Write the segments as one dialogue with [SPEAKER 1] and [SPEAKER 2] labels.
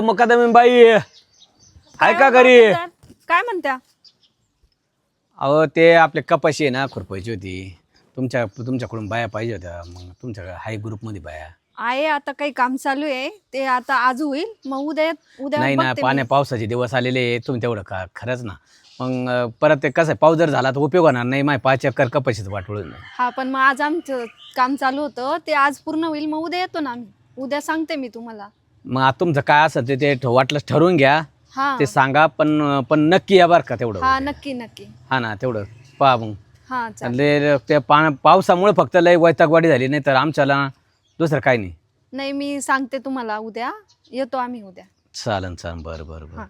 [SPEAKER 1] मुकादमी बाई आहे का घरी?
[SPEAKER 2] काय म्हणत्या
[SPEAKER 1] अहो ते आपले कपाशी आहे ना खुरपायची होती. तुमच्या तुमच्याकडून बाया पाहिजे होत्या. मग तुमच्याकडे हाय ग्रुपमध्ये बाया.
[SPEAKER 2] आहे आता काही काम चालू आहे. ते आता आज होईल. मग उद्या उद्या
[SPEAKER 1] नाही ना
[SPEAKER 2] बघते मी.
[SPEAKER 1] पाण्या पावसाचे दिवस आलेले आहे, तुम्ही तेवढं का खरंच ना. मग अं, परत ते कसं आहे, पाऊस जर झाला तर उपयोग होणार नाही. माय पाच चक्कर कपाशीच वाटवलं
[SPEAKER 2] हा पण मग आज आमचं काम चालू होतं. ते आज पूर्ण होईल. मग उद्या येतो ना आम्ही. उद्या सांगते मी तुम्हाला.
[SPEAKER 1] मग आता तुमचं काय असेल ते ते ठ- वाटलंच ठरवून घ्या.
[SPEAKER 2] हा.
[SPEAKER 1] ते सांगा पण पण नक्की या बरं का तेवढं.
[SPEAKER 2] हा नक्की नक्की.
[SPEAKER 1] हा ना तेवढं. पहा मग.
[SPEAKER 2] हा चालेल.
[SPEAKER 1] लय ते पा पावसामुळे फक्त लय वैतागवाडी झाली नाही तर आमच्याला दुसरं काही नाही.
[SPEAKER 2] नाही मी सांगते तुम्हाला उद्या. येतो आम्ही उद्या.
[SPEAKER 1] चालन चालन. बरं बरं बरं.
[SPEAKER 2] हा.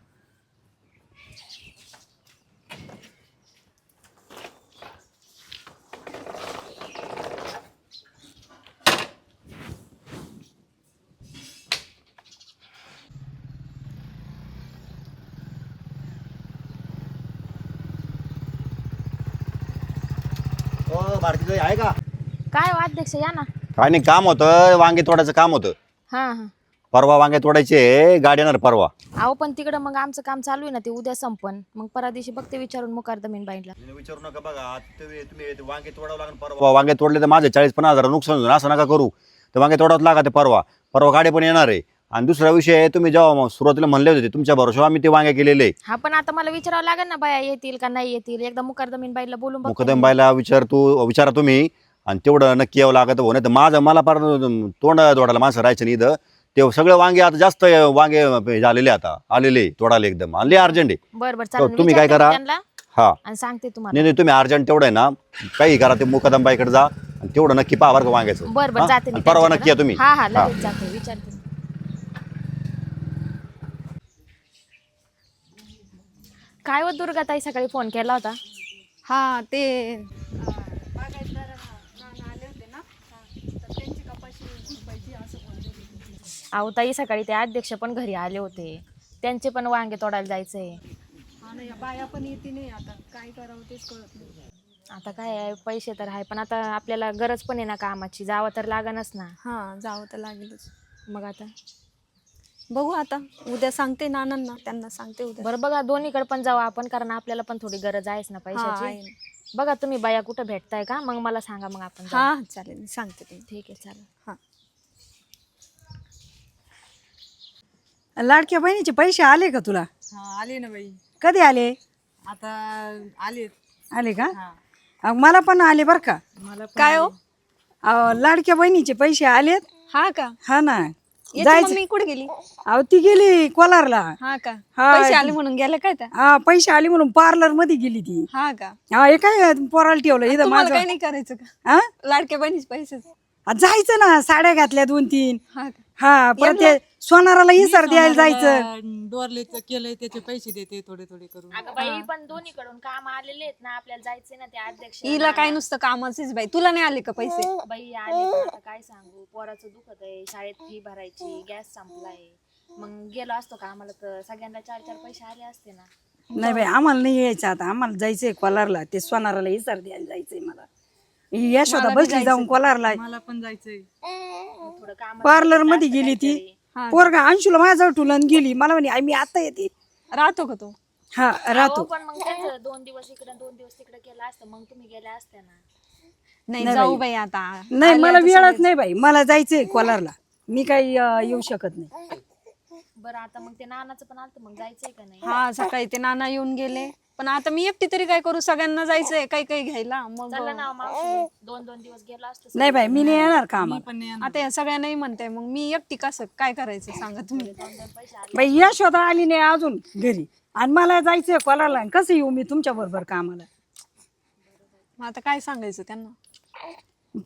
[SPEAKER 3] आहे का?
[SPEAKER 4] काय हो अध्यक्ष या ना.
[SPEAKER 3] काय नाही काम होतं वांगे तोडायचं काम होतं.
[SPEAKER 4] हा हा.
[SPEAKER 3] परवा वांगे तोडायचे गाडी येणार परवा.
[SPEAKER 4] अहो पण तिकडं मग आमचं काम चालू आहे ना ते उद्या संपन. मग परा दिवशी बघते विचारून मुकार जमीन बाईंडला
[SPEAKER 3] विचारू नका बघा तुम्ही वांगे तोडावं लागेल परवा. वांगे तोडले तर माझे चाळीस पन्नास हजार नुकसान होईल असं नका करू. तर वांगे तोडावं लागा ते परवा. परवा गाडी पण येणार आहे. आणि दुसरा विषय आहे, तुम्ही जेव्हा मग सुरुवातीला म्हणले होते तुमच्या भरोसा आम्ही ते वांगे केलेले.
[SPEAKER 4] हा पण आता मला विचारावं लागेल ना बाया येतील का नाही येतील? एकदा मुकार जमीन बाईला बोलून बघते.
[SPEAKER 3] मुकदम बाईला विचार तू विचारा तुम्ही. आणि तेवढं नक्की यावं लागत हो नाही तर माझं मला फार तोंड तोडायला माणसं राहायचं नाही इथं. ते सगळे वांगे आता जास्त वांगे झालेले आता आलेले तोडाले एकदम. आणि अर्जंट आहे.
[SPEAKER 4] बरं बरं चालेल
[SPEAKER 3] तुम्ही काय
[SPEAKER 4] विचारते मी
[SPEAKER 3] करा?
[SPEAKER 4] त्यांना
[SPEAKER 3] हा.
[SPEAKER 4] आणि सांगते तुम्हाला.
[SPEAKER 3] नाही नाही तुम्ही अर्जंट तेवढं आहे ना. काही करा ते मुकदमबाईकडे जा. आणि तेवढं नक्की पहा बरं का वांग्याचं.
[SPEAKER 4] बरं बरं
[SPEAKER 3] हा?
[SPEAKER 4] जाते मी
[SPEAKER 3] आणि परवा
[SPEAKER 4] त्यांच्याकडं.
[SPEAKER 3] नक्की या तुम्ही.
[SPEAKER 4] हा हा. लगेच जाते विचारते मी. काय हो दुर्गा ताई सकाळी फोन केला होता?
[SPEAKER 2] हा ते.
[SPEAKER 4] अहो ताई सकाळी ते अध्यक्ष पण घरी आले होते. त्यांचे पण वांगे तोडायला जायचंय
[SPEAKER 2] बाया पण येते नाही आता. काय करावं तेच कळत नाही.
[SPEAKER 4] आता काय आहे पैसे तर आहे पण आता आपल्याला गरज पण आहे ना कामाची. जावं तर लागणच ना.
[SPEAKER 2] हा जावं तर लागेलच.
[SPEAKER 4] मग आता?
[SPEAKER 2] बघू आता. उद्या सांगते नानांना त्यांना सांगते उद्या.
[SPEAKER 4] बरं बघा दोन्हीकडे पण जाऊ आपण कारण आपल्याला पण थोडी गरज आहेच ना
[SPEAKER 2] हा, आहे
[SPEAKER 4] पैशाची
[SPEAKER 2] ना.
[SPEAKER 4] बघा तुम्ही बाया कुठं भेटताय का? मग मला सांगा मग आपण जाऊ.
[SPEAKER 2] हा चालेल मी सांगते ते
[SPEAKER 4] ठीक आहे चालेल.
[SPEAKER 2] हा.
[SPEAKER 5] लाडक्या बहिणीचे पैसे आले का तुला?
[SPEAKER 6] हा आले ना बाई.
[SPEAKER 5] कधी आले?
[SPEAKER 6] आता आले.
[SPEAKER 5] आले का? अहो, मला पण आले बरं का.
[SPEAKER 6] मला
[SPEAKER 2] काय हो?
[SPEAKER 5] अहो, लाडक्या बहिणीचे पैसे आलेत.
[SPEAKER 2] हा का?
[SPEAKER 5] हा ना.
[SPEAKER 2] याची
[SPEAKER 5] जायचं.
[SPEAKER 2] मम्मी कुठे गेली?
[SPEAKER 5] अहो ती गेली कोलारला.
[SPEAKER 2] हा का?
[SPEAKER 5] हा,
[SPEAKER 2] पैसे आले म्हणून गेले काय त्या
[SPEAKER 5] हा पैसे आले म्हणून पार्लरमध्ये गेली ती.
[SPEAKER 2] हा का?
[SPEAKER 5] हा हे काय पोराला ठेवलं? इथं
[SPEAKER 2] तुम्हाला
[SPEAKER 5] माझं
[SPEAKER 2] काही नाही करायचं का?
[SPEAKER 5] हा?
[SPEAKER 2] लाडक्या बहिणीचे पैसे
[SPEAKER 5] आ, जायचं ना साड्या घातल्या दोन तीन
[SPEAKER 2] हा का?
[SPEAKER 5] हा परत ते सोनाराला इसर द्यायला जायचं.
[SPEAKER 6] डोरलेच केलंय त्याचे पैसे देते थोडे थोडे करून.
[SPEAKER 4] अगं बाई पण दोन्हीकडून काम आलेले आहेत ना आपल्याला जायचंय ना ते अध्यक्ष
[SPEAKER 2] हिला काय नुसतं कामाचीच बाई तुला नाही आले का पैसे?
[SPEAKER 4] बाई आले पण आता काय सांगू पोराचं दुखत आहे शाळेत फी भरायची गॅस संपलाय. मग गेलो असतो का आम्हाला तर सगळ्यांना चार चार पैसे आले असते ना.
[SPEAKER 5] नाही बाई आम्हाला नाही यायचं आता आम्हाला जायचंय कोलारला ते सोनाराला इसर द्यायला जायचंय मला. ही यशोदा बसली जाऊन कोलारला
[SPEAKER 6] मला पण जायचंय.
[SPEAKER 4] थोडं काम
[SPEAKER 5] पार्लरमध्ये गेली ती. पोरगा अंशुला माझ्याजवळ ठुलन गेली. मला म्हणे आई मी आता येते.
[SPEAKER 2] राहतो का तो?
[SPEAKER 5] हा राहतो.
[SPEAKER 4] पण मग त्याचं दोन दिवस इकडे दोन दिवस तिकडे केलं असतं. मग तुम्ही गेल्या असत्या ना.
[SPEAKER 2] नाही जाऊ बाई. आता.
[SPEAKER 5] नाही मला
[SPEAKER 2] आता
[SPEAKER 5] वेळच. नाही बाई. मला जायचंय कोलारला. मी काही अं, येऊ शकत नाही.
[SPEAKER 4] बरं आता मग ते नानाचं पण आलं मग जायचंय का नाही?
[SPEAKER 2] हा सकाळी ते नाना येऊन गेले. पण आता मी एकटी तरी काय करू? सगळ्यांना जायचंय काही काही घ्यायला. मग
[SPEAKER 4] चला ना मावशी. दोन दोन दिवस गेलो असतो
[SPEAKER 5] नाही बाई मी नाही येणार का आम्हाला
[SPEAKER 2] आता या सगळ्या नाही म्हणते मग मी एकटी कसं काय करायचं सांगा तुम्ही?
[SPEAKER 5] बाई यशोदा आली नाही अजून घरी. आणि मला जायचंय कोलारला कसं येऊ मी तुमच्या बरोबर कामाला?
[SPEAKER 2] मग आता काय सांगायचं त्यांना?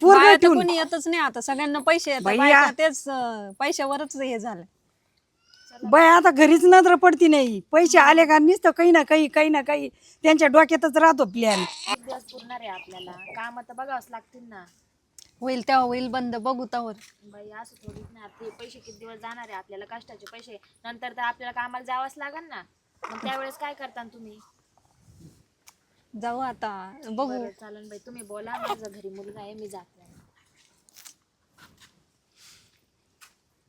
[SPEAKER 5] पोरगा
[SPEAKER 2] बाया तर
[SPEAKER 5] ठेवून.
[SPEAKER 2] कोणी येतच नाही आता सगळ्यांना पैसे येतात.
[SPEAKER 5] बाई,
[SPEAKER 2] बायका
[SPEAKER 5] या-
[SPEAKER 2] तेच अं, पैशावरच हे झालं.
[SPEAKER 5] बाई आता घरीच नजर पडती नाही. पैसे आले का नुसतं काही ना काही काही ना काही. त्यांच्या डोक्यातच राहतो प्लॅन
[SPEAKER 4] एक दिवस पुरणार आहे आपल्याला. काम तर बघावंच लागतील ना.
[SPEAKER 2] होईल तेव्हा होईल बंद बघू त्यावर
[SPEAKER 4] बाई असं थोडीच ना ते पैसे किती दिवस जाणार आहे आपल्याला कष्टाचे पैसे. नंतर तर आपल्याला कामाला जावंच लागेल ना. मग त्यावेळेस काय करता तुम्ही?
[SPEAKER 2] जाऊ आता बघू.
[SPEAKER 4] बरं चालन बाई तुम्ही बोला माझा घरी मुलगा आहे मी जाते.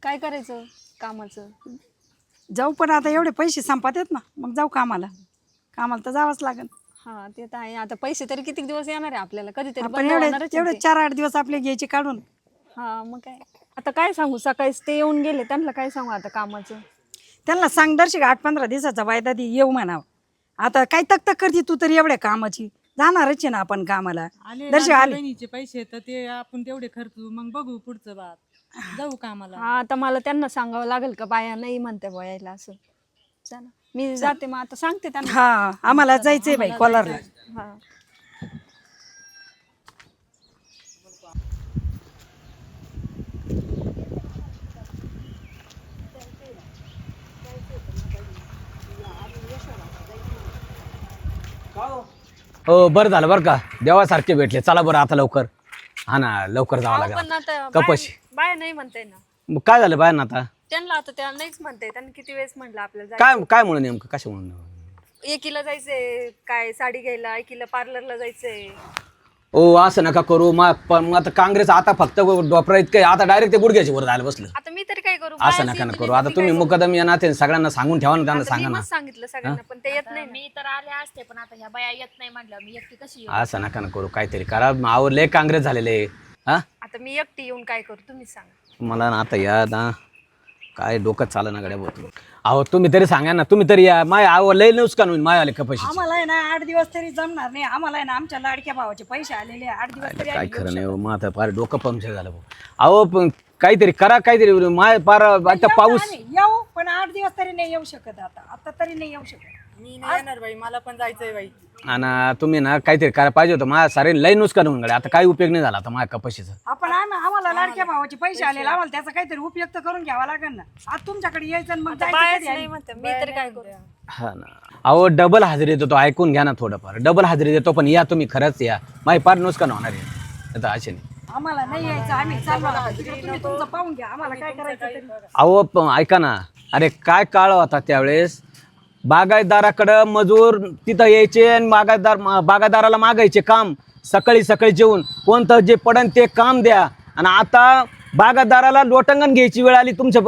[SPEAKER 2] काय करायचं कामाचं?
[SPEAKER 5] जाऊ पण आता एवढे पैसे संपत आहेत ना. मग जाऊ कामाला. कामाला तर जावंच लागेल
[SPEAKER 2] हा ते तर आहे. आता पैसे तरी किती दिवस येणार आहे आपल्याला? कधीतरी
[SPEAKER 5] आपण
[SPEAKER 2] बंद
[SPEAKER 5] एवढे
[SPEAKER 2] होणारच आहे
[SPEAKER 5] एवढे
[SPEAKER 2] ते.
[SPEAKER 5] चार आठ दिवस आपले घ्यायचे काढून.
[SPEAKER 2] हा मग काय? आता काय सांगू? सकाळीच ते येऊन गेले. त्यांना काय सांगू आता कामाचं?
[SPEAKER 5] त्यांना सांग दर्शक आठ पंधरा दिवसाचा वायदा दे येऊ म्हणावं. आता काय तक तक करते तू तरी एवढ्या कामाची? जाणारच आहे ना आपण कामाला.
[SPEAKER 6] आले
[SPEAKER 5] दर्शक आले.
[SPEAKER 6] बहिणीचे पैसे तर ते आपण तेवढे खर्चू. मग बघू पुढचं बात. जाऊ कामाला
[SPEAKER 2] हा आता मला त्यांना सांगावं लागेल का? बाया नाही म्हणते बोयायला असं. चला. मी जाते मग आता. सांगते त्यांना.
[SPEAKER 5] हा आम्हाला जायचंय बाई कोलारला.
[SPEAKER 2] हा.
[SPEAKER 1] हो बरं झालं बरं का. देवासारखे भेटले. चला बरं आता लवकर. हा ना लवकर जावं
[SPEAKER 2] पण
[SPEAKER 1] लागेल कपाशी.
[SPEAKER 2] बाया- नाही म्हणते ना
[SPEAKER 1] मग काय झालं बाय ना आता?
[SPEAKER 2] त्यांना आता त्या नाहीच म्हणते त्यांनी किती वेळेस म्हणलं आपल्याला
[SPEAKER 1] काय काय म्हणून नेमकं? कशा म्हणून.
[SPEAKER 2] एकीला जायचंय काय साडी घ्यायला एकीला पार्लरला जायचंय.
[SPEAKER 1] ओ असं नका करू. मग पण मग आता काँग्रेस आता फक्त डॉक्टर इतकं आता डायरेक्ट ते गुडघ्याची वर झालं बसलं.
[SPEAKER 2] आता मी तरी काय करू?
[SPEAKER 1] असं नका ना करू. आता
[SPEAKER 2] मी
[SPEAKER 1] तुम्ही? मुकदम या ना ते सगळ्यांना सांगून ठेवा ना त्यांना सांगा ना.
[SPEAKER 2] सांगितलं सगळ्यांना पण ते येत नाही ना.
[SPEAKER 4] मी तर आले असते पण आता ह्या बाया येत नाही म्हटलं मी एकटी कशी येऊ?
[SPEAKER 1] असं नका ना करू. काहीतरी करा. आवडले काँग्रेस झालेले हा?
[SPEAKER 2] आता मी एकटी येऊन काय करू तुम्ही सांगा.
[SPEAKER 1] मला ना आता या ना काय डोकं चाल ना गड्या बोलतो अहो तुम्ही तरी सांगा ना तुम्ही तरी या माय आव लय नुकसान होईल माय आले कपाशी
[SPEAKER 5] आम्हाला आहे ना आठ दिवस तरी जमणार नाही. आम्हाला आहे ना आमच्या लाडक्या भावाचे पैसे आलेले आहे. आठ दिवस तरी
[SPEAKER 1] काय
[SPEAKER 5] आम्ही
[SPEAKER 1] खरं नाही हो, मग आता फार डोकं पंक्चर झालं भाऊ. अहो पण काहीतरी करा काहीतरी माय फार आता. पाऊस
[SPEAKER 5] आम्ही. येऊ पण आठ दिवस तरी नाही येऊ शकत आता. आता तरी नाही येऊ शकत.
[SPEAKER 6] मी नाही येणार बाई मला पण जायचंय बाई.
[SPEAKER 1] आणि तुम्ही ना काहीतरी करा पाहिजे होतं. माझ्या सारे लय नुकसान होऊन गड्या आता काही उपयोग नाही झाला आता माझ्या कपाशीचा.
[SPEAKER 5] आपण आम्ही आम्हाला लाडक्या भावाचे पैसे आलेले. आम्हाला त्याचा काहीतरी उपयोग तर करून घ्यावा लागेल ना. आज तुमच्याकडे यायचं आणि मग जायचं
[SPEAKER 2] बायाच
[SPEAKER 5] कधी
[SPEAKER 2] नाही
[SPEAKER 5] आधी?
[SPEAKER 2] म्हणते. मी तरी काय करू?
[SPEAKER 1] हा ना. अहो डबल हजेरी देतो ऐकून घ्या ना थोडंफार. डबल हजेरी देतो पण या तुम्ही खरंच या. माही फार नुकसान होणार आहे. आता असे नाही.
[SPEAKER 5] आम्हाला नाही यायचं. आम्ही. तिकडे तुम्ही तुमचं पाहून घ्या. आम्हाला काय करायचं तरी.
[SPEAKER 1] अहो प- ऐका ना. अरे काय काळ होता त्यावेळेस? बागायतदाराकडं मजूर तिथं यायचे आणि बागायतदार बागायतदाराला मागायचे काम सकाळी सकाळी जेवून. कोणतं जे पडन ते काम द्या. आणि आता बागायतदाराला लोटंगण घ्यायची वेळ आली तुमच्या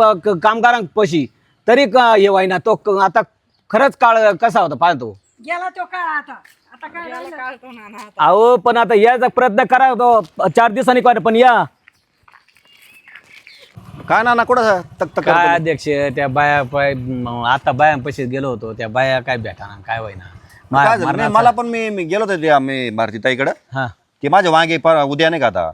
[SPEAKER 1] कामगारांपाशी. तरी क- हे व्हायना तो आता खरंच काळ कसा होता पाहतो
[SPEAKER 5] गेला तो काळ आता.
[SPEAKER 1] अहो पण आता याचा प्रयत्न करा तो चार दिवसांनी पण या.
[SPEAKER 3] काय ना ना कुठं तक तक
[SPEAKER 1] काय अध्यक्ष त्या बाया पाय म- आता बायांपाशी गेलो होतो त्या बाया काय भेटाना काय मा-
[SPEAKER 3] काय झालं? नाही, मला पण मी मी गेलो होतो त्या मी भारती ताईकडं.
[SPEAKER 1] हा.
[SPEAKER 3] ते माझे वांगे पर- उद्या नाही का आता?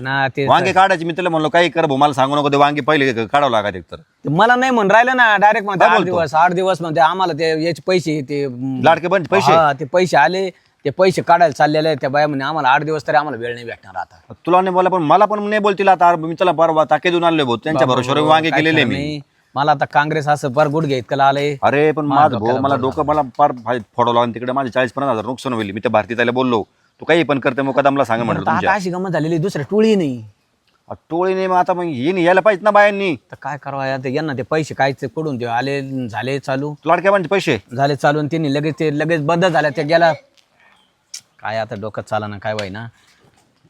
[SPEAKER 1] ना ते
[SPEAKER 3] वांगे काढायचे मी त्याला म्हणलो काही कर भाऊ मला सांगू नको ते वांगे पहिले काढावं लागत एक तर.
[SPEAKER 1] ते मला नाही म्हणून राहिलं ना डायरेक्ट म्हणते आठ? दिवस आठ दिवस म्हणते आम्हाला ते याचे पैसे ते म,
[SPEAKER 3] लाडके बन पैसे?
[SPEAKER 1] हा, ते पैसे आले. ते पैसे काढायला चाललेले आहेत. त्या बाया म्हणे आम्हाला आठ दिवस तरी आम्हाला वेळ नाही भेटणार आता.
[SPEAKER 3] तुला नाही बोला पण मला पण नाही बोलतील आता. अरे मी त्याला परवा ताके देऊन आणले भाऊ. त्यांच्या भरोश्यावर वांगे
[SPEAKER 1] काय
[SPEAKER 3] केलेले
[SPEAKER 1] खरं
[SPEAKER 3] मी.
[SPEAKER 1] नाही. मला आता काँग्रेस असं पर गुडघे इतकं आलंय.
[SPEAKER 3] अरे पण माझं भाऊ मला डोकं मला फार फार फोडावं लागलं. तिकडे माझे चाळीस पन्नास हजार नुकसान होईल. मी त्या भारती ताईला बोललो. तू काही पण करते मुकादमला सांगा म्हटलं
[SPEAKER 1] आता
[SPEAKER 3] तुमच्या.
[SPEAKER 1] अशी गमत झालेली दुसऱ्या टोळी नाही.
[SPEAKER 3] टोळीने मग आता मग येईन यायला पाहिजे ना बायांनी.
[SPEAKER 1] तर काय करावं आता यांना ते पैसे कायचे पडून देऊ? आले झाले चालू.
[SPEAKER 3] लाडक्या म्हणजे पैसे?
[SPEAKER 1] झाले चालू आणि त्यांनी लगेच ते लगेच बंद झाल्या ते गेला काय आता डोक्यात चाला ना काय ना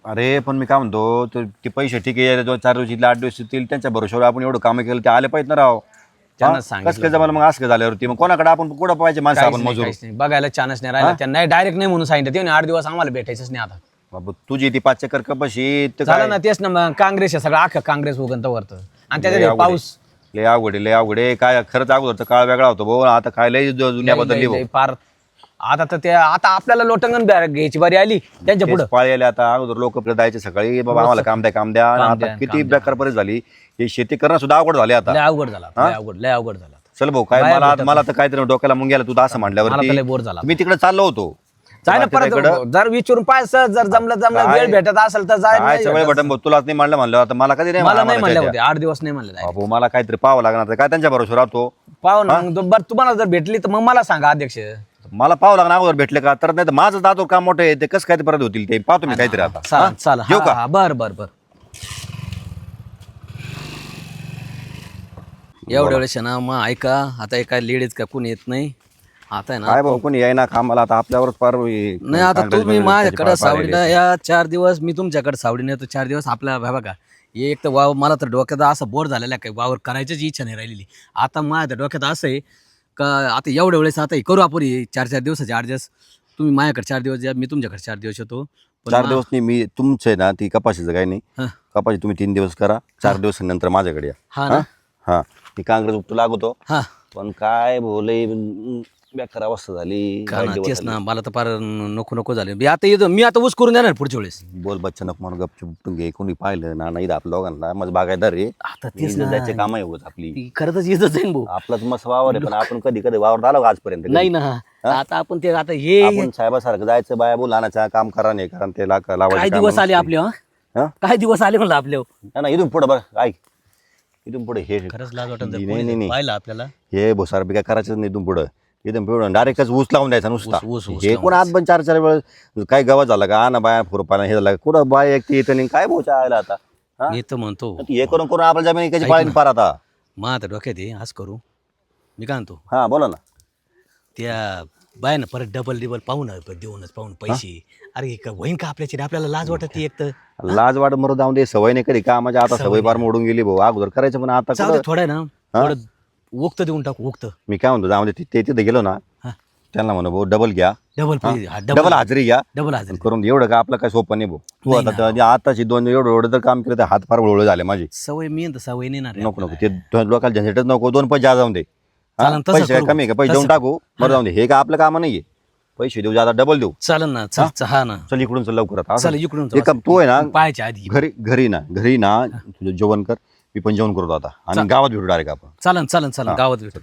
[SPEAKER 3] अरे पण मी काय म्हणतो तर ते पैसे ठीक आहे दोन चार दिवस आठ दिवस येतील त्यांच्या भरोश्यावर आपण एवढं कामं केलं ते आले पाहिजेत ना राव.
[SPEAKER 1] त्यांना? सांगितलं
[SPEAKER 3] कसं काय जमायला मग असं काय झाल्यावरती मग कोणाकडे आपण कुठं पाहिजे माणसं
[SPEAKER 1] काहीच
[SPEAKER 3] आपण
[SPEAKER 1] नाही,
[SPEAKER 3] मजूर?
[SPEAKER 1] काहीच नाही. बघायला चान्स नाही राहिला. त्यांना डायरेक्ट नाही म्हणून सांगितलं. ते म्हणे आठ दिवस आम्हाला भेटायचंच नाही आता.
[SPEAKER 3] बाबा तुझी ती पाच चक्कर कपाशी तर
[SPEAKER 1] झालं ना तेच ना मग काँग्रेस आहे सगळं अख्खं काँग्रेस उगंत वरतं. आणि
[SPEAKER 3] लय
[SPEAKER 1] त्याच्यात
[SPEAKER 3] अवघड आहे.
[SPEAKER 1] पाऊस
[SPEAKER 3] लय अवघड आहे, लय अवघड आहे. काय खरंच अगोदरचा काळ वेगळा होतो भाऊ आता काय लय ज- दुनिया
[SPEAKER 1] लय-
[SPEAKER 3] बदलली
[SPEAKER 1] लय-
[SPEAKER 3] भाऊ
[SPEAKER 1] लय फार आता तर ते आता आपल्याला लोटंगण ब्या- घ्यायची बारी आली त्यांच्या पुढं.
[SPEAKER 3] पाळी आले आता अगोदर लोक आपल्याला जायचे सकाळी. बाबा आम्हाला काम द्या काम द्या. आणि
[SPEAKER 1] काम
[SPEAKER 3] आता
[SPEAKER 1] द्या,
[SPEAKER 3] किती बेकार परिस्थिती झाली. हे शेती करणं सुद्धा अवघड झाले आता.
[SPEAKER 1] लय अवघड झाला लय अवघड लय अवघड झाला
[SPEAKER 3] चल भाऊ काय मला मला तर काहीतरी डोक्याला मुंग गेला तू तर असं
[SPEAKER 1] मला तर लय
[SPEAKER 3] म्हणल्यावर
[SPEAKER 1] बोर झाला.
[SPEAKER 3] मी तिकडे चाललो होतो.
[SPEAKER 1] जाय ना परत जर विचारून पाय सर जर जमलं जमलं वेळ भेटत असेल तर जाय
[SPEAKER 3] काय
[SPEAKER 1] नाही भेटत
[SPEAKER 3] बटन भाऊ तुला नाही म्हणलं म्हणलं. आता मला कधी नाही
[SPEAKER 1] मला नाही
[SPEAKER 3] म्हणलं.
[SPEAKER 1] होते. आठ दिवस नाही म्हणले
[SPEAKER 3] बाबू मला काहीतरी पाहावं लागणार आता. काय त्यांच्या भरोश्यावर राहतो
[SPEAKER 1] पाहू ना. मग बरं तुम्हाला जर भेटली तर मग मला सांगा अध्यक्ष.
[SPEAKER 3] मला पाहावं लागणार अगोदर भेटले का? तर नाही तर माझं दातो काम मोठं आहे ते कसं काय ते परत होतील ते? पाहतो मी काहीतरी आता. हा?
[SPEAKER 1] चाल
[SPEAKER 3] येऊ का?
[SPEAKER 1] हा बर बर बर. एवढ्या वेळेस आहे ना मग ऐका आता काय लेडीज का कोणी येत नाही. आता आहे ना
[SPEAKER 3] काय भाऊ कोणी यायना कामाला आता आपल्यावरच पार हे-
[SPEAKER 1] नाही आता
[SPEAKER 3] काँग्रेस
[SPEAKER 1] तुम्ही माझ्याकडे सावडीनं या चार दिवस मी तुमच्याकडे सावडीने येतो चार दिवस आपल्या हे बघा हे एक तर वाव मला तर डोक्यात असं बोर झालेलं आहे काय वावर करायचीच इच्छा नाही राहिलेली. आता माझ्या डोक्यात असं आहे का आता एवढ्या वेळेस आता हे करू आपण हे चार चार दिवसाचे आठ दिवस तुम्ही माझ्याकडे चार दिवस या मी तुमच्याकडे चार दिवस येतो. पण
[SPEAKER 3] चार
[SPEAKER 1] मा-
[SPEAKER 3] दिवस नाही मी तुमचं आहे ना ती कपाशीचं काही नाही.
[SPEAKER 1] हा.
[SPEAKER 3] कपाशी तुम्ही तीन दिवस करा चार दिवसानंतर माझ्याकडे या.
[SPEAKER 1] हा ना.
[SPEAKER 3] हा. ती काँग्रेस उपटू लागतो.
[SPEAKER 1] हा.
[SPEAKER 3] पण काय बोले बेकार अवस्था झाली
[SPEAKER 1] का ना तेच. ना मला तर फार नको नको झाले. मी आता येतो मी आता ऊस करून देणार पुढच्या वेळेस.
[SPEAKER 3] बोल बच्चा नको म्हणून गपचूप उपटून घे. कोणी पाहिलं ना नाही आपल्या दोघांना. माझं बागायदार रे
[SPEAKER 1] आता तेच ना.
[SPEAKER 3] जायचे काम आहे होत आपली.
[SPEAKER 1] ती खरंच येतच जाईन भाऊ.
[SPEAKER 3] आपलाच मस्त वावर आहे पण आपण कधी कधी वावर आलो का आजपर्यंत?
[SPEAKER 1] नाही ना. आता आपण ते आता हे
[SPEAKER 3] आपण साहेबासारखं जायचं बाया बोल आणायचं काम करा नाही कारण ते लाग- लावायचे
[SPEAKER 1] काय
[SPEAKER 3] कामं
[SPEAKER 1] दिवस आले
[SPEAKER 3] नसते.
[SPEAKER 1] आपले हं?
[SPEAKER 3] हा?
[SPEAKER 1] काय दिवस आले म्हणलं आपले
[SPEAKER 3] नाही, नाही इथून पुढे बघ ऐक. इथून पुढे हे
[SPEAKER 1] खरंच लाज वाटत
[SPEAKER 3] नाही, नाही, नाही.
[SPEAKER 1] पाहिलं आपल्याला?
[SPEAKER 3] हे भोसार बी काय करायचं नाही इथून पुढं. इथून पुढं डायरेक्टच ऊस लावून द्यायचा नुसता.
[SPEAKER 1] ऊस- ऊस- ऊस
[SPEAKER 3] हे
[SPEAKER 1] लावून
[SPEAKER 3] कोण आत पण चार चार वेळ काय गवत झालं का? ना बाया खुरपाना हे झालं का? कुठं बाय एक ती येतं नाही काय बोचा आयला आता? हा?
[SPEAKER 1] मी तर म्हणतो.
[SPEAKER 3] हे करून करून आपल्या जमीन कशी पाळीन. पार आता?
[SPEAKER 1] मग आता डोक्यात आहे आज करू. मी काय म्हणतो?
[SPEAKER 3] हा बोला ना.
[SPEAKER 1] त्या बायानं परत डबल डिबल पाहून देऊनच पाहून पैसे. अरे हे का होईन का आपल्याची? आपल्याला लाज वाटत एक तर.
[SPEAKER 3] लाज वाट मरू जाऊन दे सवय नाही कधी. कामाच्या आता सवय पार मोडून गेली भाऊ. अगोदर करायचं पण आता
[SPEAKER 1] जाऊ दे
[SPEAKER 3] कुठं?
[SPEAKER 1] थोडं आहे ना थोडं उक्त देऊन टाकू उक्त
[SPEAKER 3] मी काय म्हणतो जाऊन दे ति- ते तिथे गेलो ना
[SPEAKER 1] हा.
[SPEAKER 3] त्यांना म्हणू भाऊ डबल घ्या.
[SPEAKER 1] डबल
[SPEAKER 3] डबल हजेरी घ्या.
[SPEAKER 1] डबल हजार.
[SPEAKER 3] करून एवढं का आपलं काय सोपं नाही भाऊ. तू
[SPEAKER 1] नाही
[SPEAKER 3] आता तर आताची दोन एवढं एवढं जर काम केलं तर हात फार वळवळ झाले माझे.
[SPEAKER 1] सवय मी ना, सवय नाही ना रे
[SPEAKER 3] नको नको
[SPEAKER 1] आपल्याला.
[SPEAKER 3] ते दोन लोकांना झंझटच नको दोन पैसे जाऊन दे. हा?
[SPEAKER 1] चालेल, तसं
[SPEAKER 3] पैसे काय
[SPEAKER 1] करू.
[SPEAKER 3] कमी आहे का? पैसे
[SPEAKER 1] तसं.
[SPEAKER 3] देऊन टाकू. बरं जाऊन दे. हे का आपलं काम नाहीये. पैसे देऊ जाता डबल देऊ.
[SPEAKER 1] चालेल ना चल चल, हा ना.
[SPEAKER 3] चल इकडून चल लवकर आता.
[SPEAKER 1] चल इकडून
[SPEAKER 3] एक काम तू आहे ना
[SPEAKER 1] पाहायच्या आधी.
[SPEAKER 3] घरी घरी ना घरी ना तुझं जेवण कर. मी पण जेवण करतो आता. आणि गावात भेटू डायरेक्ट आपण.
[SPEAKER 1] चालन चालन चालन. गावात भेटू.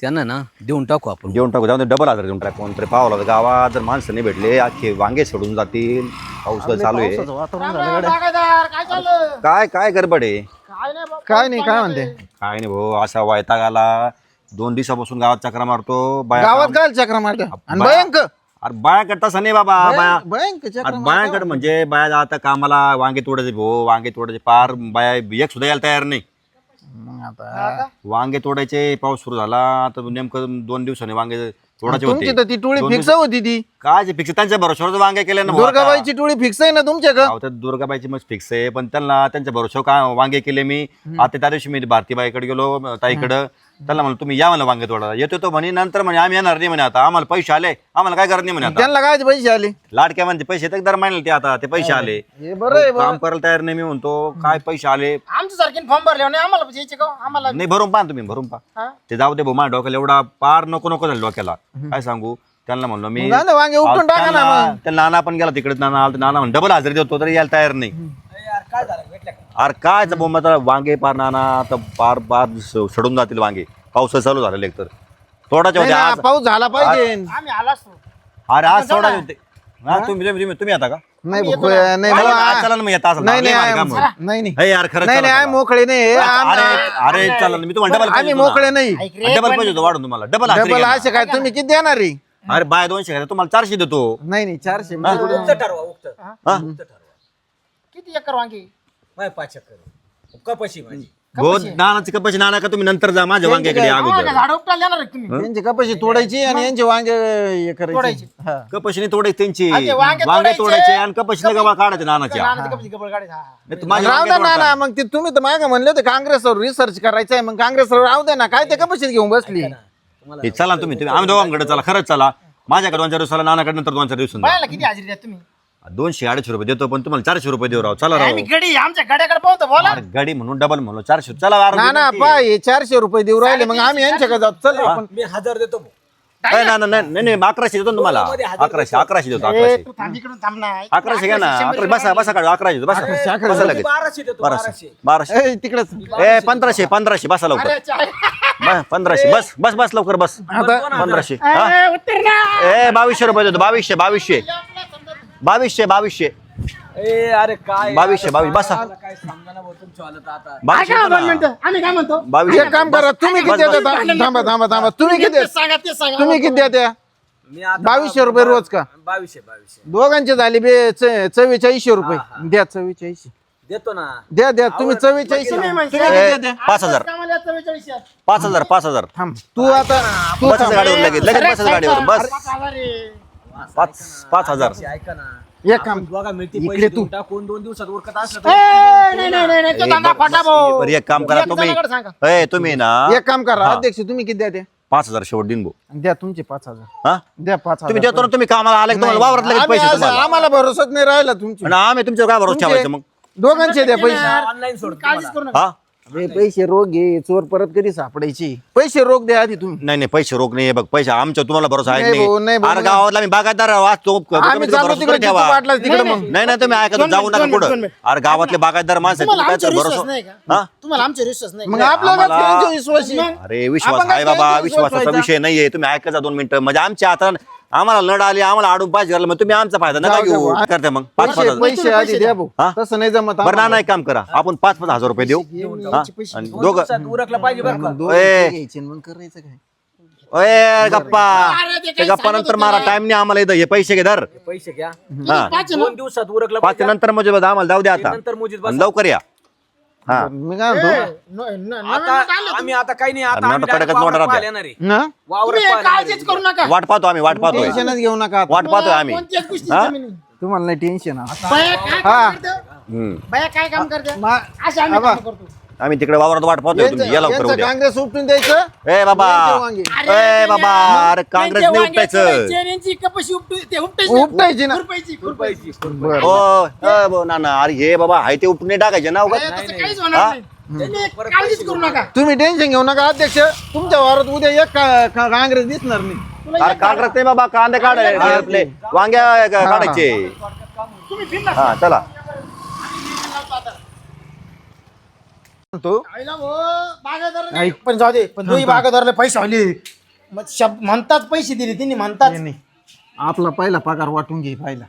[SPEAKER 1] त्यांना ना देऊन टाकू आपण.
[SPEAKER 3] जेवण टाकू. जाऊन डबल हजार देऊन टाक. कोणतरी पाहावं लागलं गावात जर माणसं नाही भेटले अख्खे वांगे सोडून जातील. पाऊस तर चालू आहे. काय काय गडबड आहे?
[SPEAKER 7] काय नाही काय म्हणते?
[SPEAKER 3] काय नाही भाऊ असा वैताग आला. दोन दिवसापासून गावात चक्रा मारतो. बाया
[SPEAKER 7] गावात काय चक्र मारते आणि
[SPEAKER 3] बाया-
[SPEAKER 7] भयंक
[SPEAKER 3] अरे बायाकडे तसं नाही बाबा बाया अरे बायाकडे म्हणजे बाया जाता कामाला वांगे तोडायचे भाऊ वांगे तोडायचे पार बाया एक सुद्धा यायला तयार नाही.
[SPEAKER 7] मग आता
[SPEAKER 3] वांगे तोडायचे पाऊस सुरू झाला तर नेमकं दोन दिवसांनी वांगे तोडायचे
[SPEAKER 7] तुमची तर
[SPEAKER 3] होते
[SPEAKER 7] ती टोळी
[SPEAKER 3] दोन
[SPEAKER 7] फिक्स होती ती.
[SPEAKER 3] काय फिक्स त्यांच्या भरोश्यावर वांगे केले ना भाऊ आता.
[SPEAKER 7] दुर्गाबाईची टोळी फिक्स आहे ना तुमच्या का?
[SPEAKER 3] अहो, त्या दुर्गाबाईची मग फिक्स आहे पण त्यांना त्यांच्या भरोश्यावर काय वांगे केले मी? आता त्या दिवशी मी भारतीबाईकडे गेलो ताईकडं. त्यांना म्हणलं तुम्ही या म्हणलं वांगे तोडा येतो तो म्हणे नंतर म्हणे आम्ही येणार नाही म्हणे आता. आम्हाला पैसे आले. आम्हाला काय करत नाही म्हणे आता?
[SPEAKER 7] त्यांना काय पैसे आले?
[SPEAKER 3] लाडक्या म्हणजे पैसे तर दर महिन्याला ते आता ते पैसे आले.
[SPEAKER 7] हे बरं आहे
[SPEAKER 3] काम करायला तयार नाही मी म्हणतो. काय पैसे आले?
[SPEAKER 8] आमच्या सारखे फॉर्म भरले नाही आम्हाला यायचे का? आम्हाला
[SPEAKER 3] नाही भरून पहा तुम्ही भरून पहा. ते जाऊ दे भाऊ माझ्या डोक्याला एवढा पार नको नको झालं डोक्याला. काय सांगू? त्यांना म्हणलो मी
[SPEAKER 7] झालं, वांगे उपटून टाका ना
[SPEAKER 3] त्यांना-
[SPEAKER 7] मग.
[SPEAKER 3] त्या नाना पण गेला तिकडे नाना आला नाना म्हणून डबल हजेरी देतो तरी यायला तयार नाही. अरे काय बोंबा वांगे पार नाना आता पार पार स- सडून जातील वांगे. पाऊस चालू झालेले एकतर तोडाचे
[SPEAKER 7] नाही
[SPEAKER 3] होते आज
[SPEAKER 7] पाऊस झाला पाहिजे.
[SPEAKER 8] आम्ही आलो असतो.
[SPEAKER 3] अरे आज होते हा, तुम्ही तुम्ही तुम्ही- तुम्ही आता का?
[SPEAKER 7] नाही नाही
[SPEAKER 3] अरे,
[SPEAKER 7] भाऊ,
[SPEAKER 3] आज चला ना मग येता असं
[SPEAKER 7] नाही
[SPEAKER 3] लय
[SPEAKER 7] नाही
[SPEAKER 3] भारी काम
[SPEAKER 7] आम-
[SPEAKER 3] होईल.
[SPEAKER 7] नाही नाही.
[SPEAKER 3] हे यार खरंच
[SPEAKER 7] नाही
[SPEAKER 3] चला,
[SPEAKER 7] नाही
[SPEAKER 3] चला.
[SPEAKER 7] आम्ही मोकळे नाही.
[SPEAKER 3] अरे अरे चला ना, मी तुम्हाला डबल
[SPEAKER 7] आम्ही मोकळे नाही.
[SPEAKER 8] ऐक रे,
[SPEAKER 3] डबल
[SPEAKER 8] पण-
[SPEAKER 3] पाहिजे होतं वाढून तुम्हाला. Double
[SPEAKER 7] double. असे काय? तुम्ही किती देणार रे
[SPEAKER 3] अरे बाय दोनशे घ्या तुम्हाला चारशे देतो.
[SPEAKER 7] नाही नाही चारशे.
[SPEAKER 3] हा?
[SPEAKER 8] किती एकर वांगी?
[SPEAKER 3] हो नानाची कपाशी नाना का तुम्ही नंतर जा माझ्या वांग्याकडे या अगोदर.
[SPEAKER 8] झाड उपटायला देणार आहे तुम्ही.
[SPEAKER 7] त्यांची कपाशी तोडायची आणि यांचे वांगे हे करायचे.
[SPEAKER 8] तोडायचे.
[SPEAKER 7] हा.
[SPEAKER 3] कपाशीने तोडायची त्यांची.
[SPEAKER 8] अच्छा, वांगे
[SPEAKER 3] वांगे
[SPEAKER 8] तोडायचे.
[SPEAKER 3] तोडायचे आणि कपाशीने गबाळ काढायचे नानाच्या.
[SPEAKER 8] नानाचं कपडे गबळ काढायचं, हा.
[SPEAKER 3] नाही तर माझ्या
[SPEAKER 7] राहू
[SPEAKER 3] वांगे
[SPEAKER 7] द्या ना
[SPEAKER 3] तोडतात.
[SPEAKER 7] ना मग ते तुम्ही तर मागे म्हणले होते काँग्रेसवर रिसर्च करायचं आहे मग काँग्रेसवर राहू द्या ना काय ते कपाशीत घेऊन बसली?
[SPEAKER 3] हे चला तुम्ही तुम्ही आम्ही दोघांकडे चला खरंच चला. माझ्याकडे दोन चार दिवसाला नानाकडे नंतर दोन चार दिवसांनी
[SPEAKER 8] किती हजेरी द्या तुम्ही.
[SPEAKER 3] दोनशे अडीचशे रुपये देतो पण तुम्हाला चारशे रुपये देऊ राव. चला राव.
[SPEAKER 8] आम्ही गडी आमच्या गड्याकडे पाहतो बोला.
[SPEAKER 3] अरे गाडी म्हणून डबल म्हणलो चारशे चला वार
[SPEAKER 7] ना ना पा हे चारशे रुपये देऊ राहिले मग आम्ही यांच्याकडे जाऊ चल आपण
[SPEAKER 3] नाही ना नाही नाही नाही, अकराशे देतो ना तुम्हाला. अकराशे अकराशे देतो अकराशे.
[SPEAKER 8] तू थांब इकडून थांब ना.
[SPEAKER 3] अकराशे घ्या ना अकरा बसा बसा काढू अकराशे देतो, बसा. बसा लगेच. बाराशे बाराशे.
[SPEAKER 7] ए, तिकडेच
[SPEAKER 3] ए पंधराशे पंधराशे बसा लवकर.
[SPEAKER 8] अरे, चाय.
[SPEAKER 3] बस, पंधराशे बस बस बस लवकर बस. पंधराशे हा?
[SPEAKER 8] उत्तर ना.
[SPEAKER 3] ए बावीसशे रुपये देतो बावीसशे बावीसशे. बावीसशे बावीसशे.
[SPEAKER 1] ए अरे काय
[SPEAKER 3] बावीसशे बावीस बसा.
[SPEAKER 1] काय समजा ना भाऊ तुमच्या हालत आता.
[SPEAKER 3] बावीसशे
[SPEAKER 8] ऐका ना,
[SPEAKER 3] देतो
[SPEAKER 8] दोन
[SPEAKER 3] ना.
[SPEAKER 8] मिनिटं. आम्ही काय म्हणतो?
[SPEAKER 3] बावीसशे.
[SPEAKER 7] एक काम करा तुम्ही किती
[SPEAKER 3] बस,
[SPEAKER 7] देता? थांबा थांबा थांबा. तुम्ही किती
[SPEAKER 8] तेच सांगा ते सांगा.
[SPEAKER 7] तुम्ही किती देत्या
[SPEAKER 1] मी आता
[SPEAKER 7] बावीसशे रुपये रोज का?
[SPEAKER 1] बावीसशे बावीसशे.
[SPEAKER 7] दोघांचे झाले बे च- चव्वेचाळीसशे रुपये. द्या चव्वेचाळीसशे.
[SPEAKER 1] देतो ना.
[SPEAKER 7] द्या द्या. तुम्ही चव्वेचाळीस
[SPEAKER 8] तुम्ही म्हणता-
[SPEAKER 7] द्या, द्या.
[SPEAKER 3] पाच हजार.
[SPEAKER 8] कामाला चव्वेचाळीस आहे.
[SPEAKER 3] पाच हजार पाच हजार.
[SPEAKER 7] थांब. तू आता तू
[SPEAKER 3] बसायचं
[SPEAKER 7] थांब.
[SPEAKER 3] गाडीवर लगेच लगेच बसायचं गाडीवर. बस.
[SPEAKER 8] पाच हजार आहे.
[SPEAKER 3] पाच पाच हजार.
[SPEAKER 1] ऐका ना.
[SPEAKER 7] एक काम.
[SPEAKER 1] बघा मिळते
[SPEAKER 7] इकडे
[SPEAKER 1] पैसे
[SPEAKER 7] तू.
[SPEAKER 1] देऊन टाकून दोन दिवसात उरकत असलं
[SPEAKER 8] ए,
[SPEAKER 1] तर
[SPEAKER 8] नाही नाही नाही नाही, तो धंदा
[SPEAKER 3] बरं,
[SPEAKER 8] खोटा भाऊ.
[SPEAKER 3] बरं, एक काम करा
[SPEAKER 8] एक
[SPEAKER 3] तुम्ही.
[SPEAKER 8] जणाकडे सांगा.
[SPEAKER 3] ए तुम्ही ना
[SPEAKER 7] एक काम करा
[SPEAKER 3] हा.
[SPEAKER 7] अध्यक्ष तुम्ही किती द्या ते?
[SPEAKER 3] पाच हजार शेवट दिन भाऊ.
[SPEAKER 7] द्या तुमचे पाच हजार.
[SPEAKER 3] हा?
[SPEAKER 7] द्या पाच
[SPEAKER 3] तुम्ही
[SPEAKER 7] हजार
[SPEAKER 3] देतो ना तुम्ही कामाला आले की तुम्हाला
[SPEAKER 7] नाही.
[SPEAKER 3] वावरात लगेच
[SPEAKER 7] आम्ही
[SPEAKER 3] पैसे
[SPEAKER 7] आज-
[SPEAKER 3] तुम्हाला?
[SPEAKER 7] आम्हाला भरोसाच नाही राहिला तुमचे.
[SPEAKER 3] आणि आम्ही तुमच्यावर काय भरोसा ठेवायचं मग?
[SPEAKER 7] दोघांचे द्या पैसे.
[SPEAKER 1] ऑनलाईन सोड
[SPEAKER 8] काळजीच करू नका.
[SPEAKER 3] हा?
[SPEAKER 7] अरे पैसे रोग घे चोर परत कधी सापडायचे? पैसे रोग द्या आधी तुम्ही.
[SPEAKER 3] नाही नाही पैसे रोख नाही बघ पैसे आमच्या तुम्हाला भरोसा आहे
[SPEAKER 7] नाही
[SPEAKER 3] की
[SPEAKER 7] भाऊ, नाही
[SPEAKER 3] नाही?
[SPEAKER 7] भाऊ,
[SPEAKER 3] अरे
[SPEAKER 7] नाही.
[SPEAKER 3] गावातला मी बागायतदार वाचतो
[SPEAKER 7] आम्ही तिकडे जिथं वाटलं तिकडे मग.
[SPEAKER 3] नाही. नाही तुम्ही ऐका जाऊ नका
[SPEAKER 8] मिनिट.
[SPEAKER 3] अरे गावातले बागायतदार माणसं
[SPEAKER 8] तुम्हाला
[SPEAKER 3] काय
[SPEAKER 8] आमचा
[SPEAKER 3] तर
[SPEAKER 8] विश्वास
[SPEAKER 3] भरोसा?
[SPEAKER 8] नाही
[SPEAKER 3] हा?
[SPEAKER 8] का तुम्हाला आमचा विश्वास नाही
[SPEAKER 7] मग
[SPEAKER 8] का?
[SPEAKER 7] आपल्याला
[SPEAKER 3] आम्हाला-
[SPEAKER 7] त्यांच्या विश्वासी
[SPEAKER 3] अरे विश्वास
[SPEAKER 7] आपण
[SPEAKER 3] आहे
[SPEAKER 7] काय
[SPEAKER 3] बाबा
[SPEAKER 7] काय
[SPEAKER 3] विश्वासाचा
[SPEAKER 7] विश्वास
[SPEAKER 3] विषय नाहीये. तुम्ही ऐकायचा दोन मिनिटं. म्हणजे आमच्या आता आम्हाला लढ आली आम्हाला आडून पाहिजे मग तुम्ही आमचा फायदा नका
[SPEAKER 7] जाऊ
[SPEAKER 3] घेऊ
[SPEAKER 7] भाऊ.
[SPEAKER 3] करते मग पाच पाच
[SPEAKER 7] पैसे
[SPEAKER 3] हजार
[SPEAKER 7] पैसे आधी द्या भाऊ
[SPEAKER 3] हा?
[SPEAKER 7] तसं नाही जमत
[SPEAKER 3] बरं ना
[SPEAKER 7] आम्हाला.
[SPEAKER 3] नाही काम करा आपण पाच पाच हजार रुपये देऊ हा? आणि दोघं
[SPEAKER 1] दिवसात उरकलं पाहिजे बरं का
[SPEAKER 7] मग दोन
[SPEAKER 3] ए.
[SPEAKER 7] घ्यायचे आणि मग करायचं काय
[SPEAKER 3] ओए गप्पा
[SPEAKER 8] अरे ते
[SPEAKER 3] ते
[SPEAKER 8] काही
[SPEAKER 3] गप्पा नंतर मारा. टाइम नाही आम्हाला इथं हे पैसे घे धर
[SPEAKER 1] पैसे घ्या
[SPEAKER 3] हा
[SPEAKER 8] पाच आहे ना?
[SPEAKER 1] दोन दिवसात उरकलं
[SPEAKER 3] पाच
[SPEAKER 1] पाहिजे
[SPEAKER 3] नंतर म्हणजे बघा, आम्हाला जाऊ द्या आता
[SPEAKER 1] नंतर मुजीत
[SPEAKER 3] आणि
[SPEAKER 1] बसा.
[SPEAKER 3] लवकर या हा
[SPEAKER 7] मी काय म्हणतो
[SPEAKER 1] आता आम्ही आता काही नाही आता
[SPEAKER 3] नोटा
[SPEAKER 1] आम्ही direct
[SPEAKER 3] तडकात नोटा
[SPEAKER 1] वावरात
[SPEAKER 3] राहत्या.
[SPEAKER 1] पाहायला येणार आहे.
[SPEAKER 7] ना
[SPEAKER 1] वावरात
[SPEAKER 8] तुम्ही
[SPEAKER 1] पाहायला येणार
[SPEAKER 8] काळजीच करू नका
[SPEAKER 3] वाट पाहतो आम्ही वाट पाहतोय
[SPEAKER 7] टेन्शनच घेऊ नका
[SPEAKER 3] वाट पाहतोय आम्ही
[SPEAKER 8] कोणत्याच गोष्टी
[SPEAKER 3] हा?
[SPEAKER 8] जमिनी.
[SPEAKER 7] तुम्हाला नाही टेन्शन आता
[SPEAKER 8] बाया काय
[SPEAKER 7] हा.
[SPEAKER 8] काम करते?
[SPEAKER 3] हम्म.
[SPEAKER 8] बाया काय काम करते
[SPEAKER 7] मा-
[SPEAKER 8] असे आम्ही
[SPEAKER 7] आबा.
[SPEAKER 8] कामं करतो
[SPEAKER 3] आम्ही तिकडे वावरात वाट पाहतोय तुम्ही. या लवकर
[SPEAKER 7] यांचं
[SPEAKER 3] उद्या.
[SPEAKER 7] काँग्रेस उपटून द्यायचं?
[SPEAKER 3] ए बाबा.
[SPEAKER 7] यांचे वांगे.
[SPEAKER 3] ए बाबा. अरे काँग्रेस नाही उपटायचं.
[SPEAKER 8] यांची कपाशी उपटू ते उपटायची
[SPEAKER 7] उपटायची ना.
[SPEAKER 8] खुरपायची, खुरपायची.
[SPEAKER 7] बरं
[SPEAKER 3] ओ ए बो, ना ना. अरे हे बाबा हाय ते उपटून टाकायचे ना उगाच.
[SPEAKER 8] बाया, तसं काहीच होणार नाही. तुम्ही काळजीच करू नका.
[SPEAKER 7] तुम्ही टेन्शन घेऊ नका अध्यक्ष. तुमच्या वावरात उद्या एक का- का- काँग्रेस दिसणार नाही.
[SPEAKER 8] तुला
[SPEAKER 3] अरे काँग्रेस नाही बाबा कांदे काढाय आपले वांग्या काढायचे.
[SPEAKER 8] तुम्ही फिरला
[SPEAKER 3] हा चला.
[SPEAKER 7] तो
[SPEAKER 8] आईला भाऊ, बागायतदार नाही. पण जाऊ दे पण दोन्ही बागायदारला पैसे आले. मग म्हणतात पैसे दिले तिने म्हणतात
[SPEAKER 7] नाही, नाही. आपला पहिला पगार वाटून घे पहिला.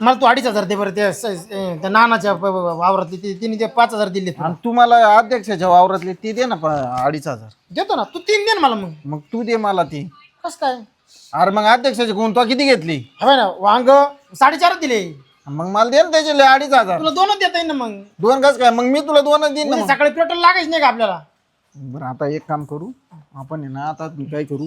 [SPEAKER 8] मला तू अडीच हजार दे बरं त्या स- स- त्या नानाच्या प- प- वावरातले ते- तिने ते पाच हजार दिले
[SPEAKER 7] आणि तुम्हाला अध्यक्षाच्या वावरातले ते दे ना प- अडीच हजार.
[SPEAKER 8] देतो ना तू तीन दे ना मला मग.
[SPEAKER 7] मग तू दे मला ते.
[SPEAKER 8] कस काय?
[SPEAKER 7] अरे मग अध्यक्षाची कोण तो किती घेतली?
[SPEAKER 8] हवे ना वांग साडेचार दिले.
[SPEAKER 7] मग मला दे ना त्याचे लय अडीच हजार.
[SPEAKER 8] तुला दोनच देता येईल ना मग.
[SPEAKER 7] दोन गज काय? मग मी तुला दोनच देईन ना
[SPEAKER 8] उद्या
[SPEAKER 7] मग.
[SPEAKER 8] सकाळी पेट्रोल लागायच नाही का आपल्याला?
[SPEAKER 7] बरं आता एक काम करू. आपण आहे ना आता मी काय करू?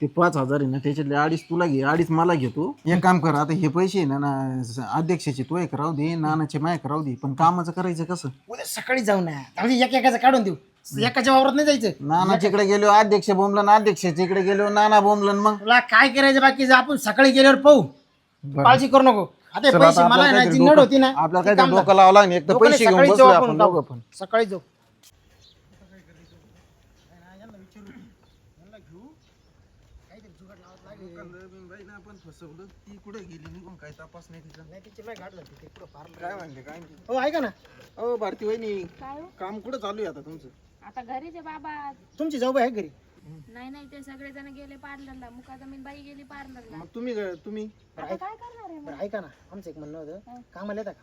[SPEAKER 7] ते पाच हजार आहे ना त्याच्यातले अडीच तुला घे अडीच मला घेतो. एक काम कर आता हे पैसे आहे ना ना स- अध्यक्षाचे तो एक राहू दे नानाचे मायक राहू दे पण कामाचं करायचं कसं?
[SPEAKER 8] उद्या सकाळी जाऊ ना. एक एकाचं काढून देऊ. एकाच्या वावरात नाही जायचं.
[SPEAKER 7] नानाच्या इकडे गेलो अध्यक्ष बोंबलन अध्यक्षाच्या इकडे गेलो नाना बोंबलन मग.
[SPEAKER 8] तुला काय करायचं बाकी? आपण सकाळी गेल्यावर पाहू. काळजी करू नको. आता हे
[SPEAKER 7] चला,
[SPEAKER 8] पैसे
[SPEAKER 7] आता
[SPEAKER 8] मला आहे ना
[SPEAKER 7] आपल्याला
[SPEAKER 8] जी नड होती ना
[SPEAKER 7] आपल्याला
[SPEAKER 8] ती
[SPEAKER 7] काय
[SPEAKER 8] काम
[SPEAKER 7] डोकं लावला नाही एक तर
[SPEAKER 8] डोकं नाही,
[SPEAKER 7] पैसे घेऊन
[SPEAKER 8] सकाळी
[SPEAKER 7] बसलो
[SPEAKER 8] जाऊ
[SPEAKER 7] आपण
[SPEAKER 8] आपण
[SPEAKER 7] दोघं. पण
[SPEAKER 8] सकाळी जाऊ.
[SPEAKER 7] काय म्हणते काय म्हणते?
[SPEAKER 8] हो ऐका ना.
[SPEAKER 7] अहो भारती वहिनी
[SPEAKER 4] काय हो?
[SPEAKER 7] काम कुठं चालू आहे आता तुमचं?
[SPEAKER 4] आता घरीच आहे बाबा.
[SPEAKER 8] तुमची जाऊ आहे घरी.
[SPEAKER 4] नाही नाही ते सगळेजण गेले पार्लरला. मुकादमीन बाई गेली पार्लरला.
[SPEAKER 7] मग तुम्ही तुम्ही?
[SPEAKER 4] आता काय करणार आहे मग?
[SPEAKER 8] बरं ऐका ना. आमचं एक म्हणणं होतं. कामाला येता का?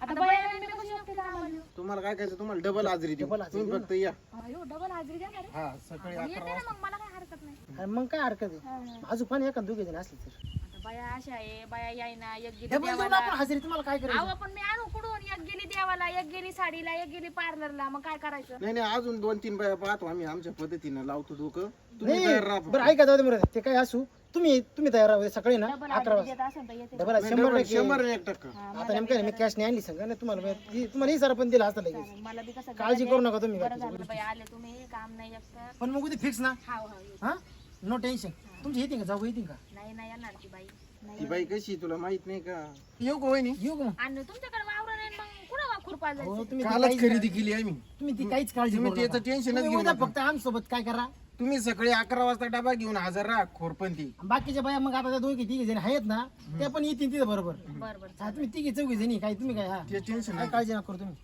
[SPEAKER 4] आता बाया मी कशी एकटी कामाला येऊ?
[SPEAKER 7] तुम्हाला काय करायचं तुम्हाला डबल हाजरी देऊ.
[SPEAKER 8] Double हाजरी
[SPEAKER 7] तुम्ही फक्त या.
[SPEAKER 4] अयो डबल हाजरी देणार आहे?
[SPEAKER 7] हा सकाळी
[SPEAKER 4] येते ना मग मला काय हरकत नाही.
[SPEAKER 8] मग काय हरकत आहे?
[SPEAKER 4] हा, हा.
[SPEAKER 8] अजून पण एका दोघे जण असले तर.
[SPEAKER 4] बाया अशा आहे बाया यायना एक गेली देवाला.
[SPEAKER 8] हजेरी तुम्हाला काय करायचं?
[SPEAKER 4] अहो पण मी आणू कुठून? एक गेली देवाला एक गेली साडीला एक गेली पार्लरला. मग काय करायचं?
[SPEAKER 7] नाही नाही अजून दोन तीन बाया पाहतो आम्ही. आमच्या पद्धतीनं लावतो डोकं. तुम्ही
[SPEAKER 8] नाही
[SPEAKER 7] तयार राहा
[SPEAKER 8] बरं ऐका जाऊ दे बरं. ते काय असू? तुम्ही तुम्ही तयार राहा सकाळी ना
[SPEAKER 4] डबल
[SPEAKER 8] अकरा वाजता.
[SPEAKER 4] देत असेल तर येते.
[SPEAKER 8] डबल
[SPEAKER 7] नाही,
[SPEAKER 8] शंभर
[SPEAKER 7] डबल
[SPEAKER 8] टक्के.
[SPEAKER 7] शंभर आणि एक टक्का.
[SPEAKER 8] आता नेमकं मी कॅश नाही आणली सांगा ना तुम्हाला मी- तुम्हाला ही सारा पण दिला असता लगेच.
[SPEAKER 4] मला बी कसं
[SPEAKER 8] काळजी करू नका तुम्ही
[SPEAKER 4] बरं झालं बाई आले तुम्ही काम नाही
[SPEAKER 8] पण मग उद्या फिक्स ना?
[SPEAKER 4] येऊ.
[SPEAKER 8] हा? नो टेन्शन तुमची येते का? जाऊ येते का?
[SPEAKER 4] नाही नाही येणार ती बाई. नाही
[SPEAKER 7] ती बाई कशी तुला माहीत नाही का? येऊ का वहिनी?
[SPEAKER 8] येऊ का
[SPEAKER 4] आणि तुमच्याकडे वावर नाही मग कुठं वा खुरपा जायचं
[SPEAKER 8] हो, तुम्ही ती
[SPEAKER 7] कालच
[SPEAKER 8] काहीच
[SPEAKER 7] खरेदी केली आम्ही.
[SPEAKER 8] तुम्ही ती काहीच काळजी
[SPEAKER 7] तुम्ही
[SPEAKER 8] करू
[SPEAKER 7] त्याचं
[SPEAKER 8] नका.
[SPEAKER 7] टेन्शनच
[SPEAKER 8] तुम्ही
[SPEAKER 7] घेऊ
[SPEAKER 8] उद्या
[SPEAKER 7] नका.
[SPEAKER 8] फक्त आमच्यासोबत काय करा.
[SPEAKER 7] तुम्ही सकाळी अकरा वाजता डबा घेऊन हजर राहा खोरपंती
[SPEAKER 8] बाकीच्या बाया मग आता त्या दोघी तिघी जणी आहेत ना त्या पण येतील तिथं बरोबर.
[SPEAKER 4] बरं बरं
[SPEAKER 8] हा तुम्ही तिघी चौघी जणी काय तुम्ही काय हा.
[SPEAKER 7] ते टेन्शन
[SPEAKER 8] काय काळजी नका करू तुम्ही.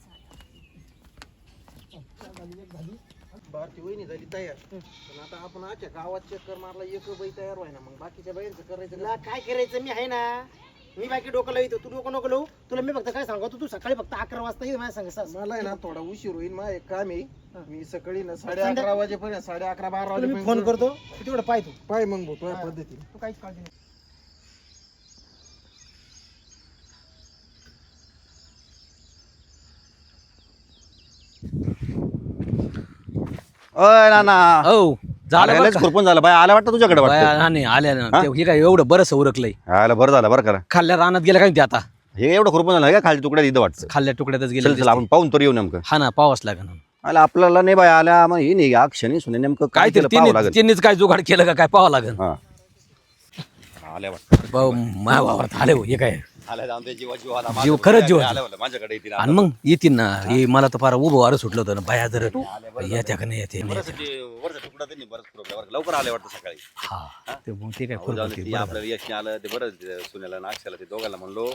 [SPEAKER 7] भारती वहिनी झाली तयार. पण आता आपण आजच्या गावात चक्कर मारला एक बाई तयार व्हाय ना मग बाकीच्या बायांचं करायचं
[SPEAKER 8] तुला काय करायचं? मी आहे ना मी बाकी डोकं लावितो. तू डोकं नको लावू. तुला मी फक्त काय सांगतो तू सकाळी फक्त अकरा वाजता ये माझ्या सांग
[SPEAKER 7] मला आहे ना थोडा उशीर होईल. माझं एक काम आहे. मी सकाळी ना साडे अकरा वाजेपर्यंत साडे अकरा बारा
[SPEAKER 8] तुला मी
[SPEAKER 7] वाजेपर्यंत
[SPEAKER 8] फोन करतो. तू तेवढं पाय तू.
[SPEAKER 7] पाय मग भाऊ तुझ्या पद्धतीने.
[SPEAKER 8] तू काहीच काळजी नाही
[SPEAKER 3] अय ना ना
[SPEAKER 1] हो झालं बरं का?
[SPEAKER 3] खुरपून झालं. बाय आला वाटतं तुझ्याकडे
[SPEAKER 1] बाया,
[SPEAKER 3] वाटतं
[SPEAKER 1] हा नाही आल्या ना ते- हे काय एवढं बरंच उरकलंय
[SPEAKER 3] आला बरं झालं बरं करा.
[SPEAKER 1] खाल्ल्या रानात गेलं काय ते आता?
[SPEAKER 3] हे एवढं खुरपून झालं का खाली तुकड्यात इथं वाटतं?
[SPEAKER 1] खाल्ल्या तुकड्यातच
[SPEAKER 3] चल
[SPEAKER 1] गेले
[SPEAKER 3] चल आपण पाहून तर येऊ नेमकं.
[SPEAKER 1] हा ना पावस लागेल
[SPEAKER 3] आला आपल्याला नाही बाय आल्या मग हे नाही क्षणी सुने नेमकं काय
[SPEAKER 1] काय
[SPEAKER 3] केलं पाहावं लागेल.
[SPEAKER 1] तिनेच काय जुगाड केलं का काय पाहावं लागेल?
[SPEAKER 3] हा. आल्या वाटतं
[SPEAKER 1] भाऊ, माझ्या वावरात आले हो हे काय?
[SPEAKER 3] आल्या जाऊन ते जीवा जीव आला.
[SPEAKER 1] जीव खरंच जीव
[SPEAKER 3] म्हणलं, माझ्याकडे येतील
[SPEAKER 1] आणि मग येतील ना. हे मला तर फार उभं वारं सुटलं होतं ना बाया जर येत्या का नाही येते नाही येत्या.
[SPEAKER 3] ते वरचा तुकडा त्यांनी बरंच पुरवला बरं का. लवकर आले वाटतं सकाळी.
[SPEAKER 1] हा ते मग ते काय
[SPEAKER 3] अहो, जाऊ दे,
[SPEAKER 1] खुरपती
[SPEAKER 3] ते आपल्याला यश आलं ते बरं ते सुनेला नाक्षाला ते दोघांना म्हणलो.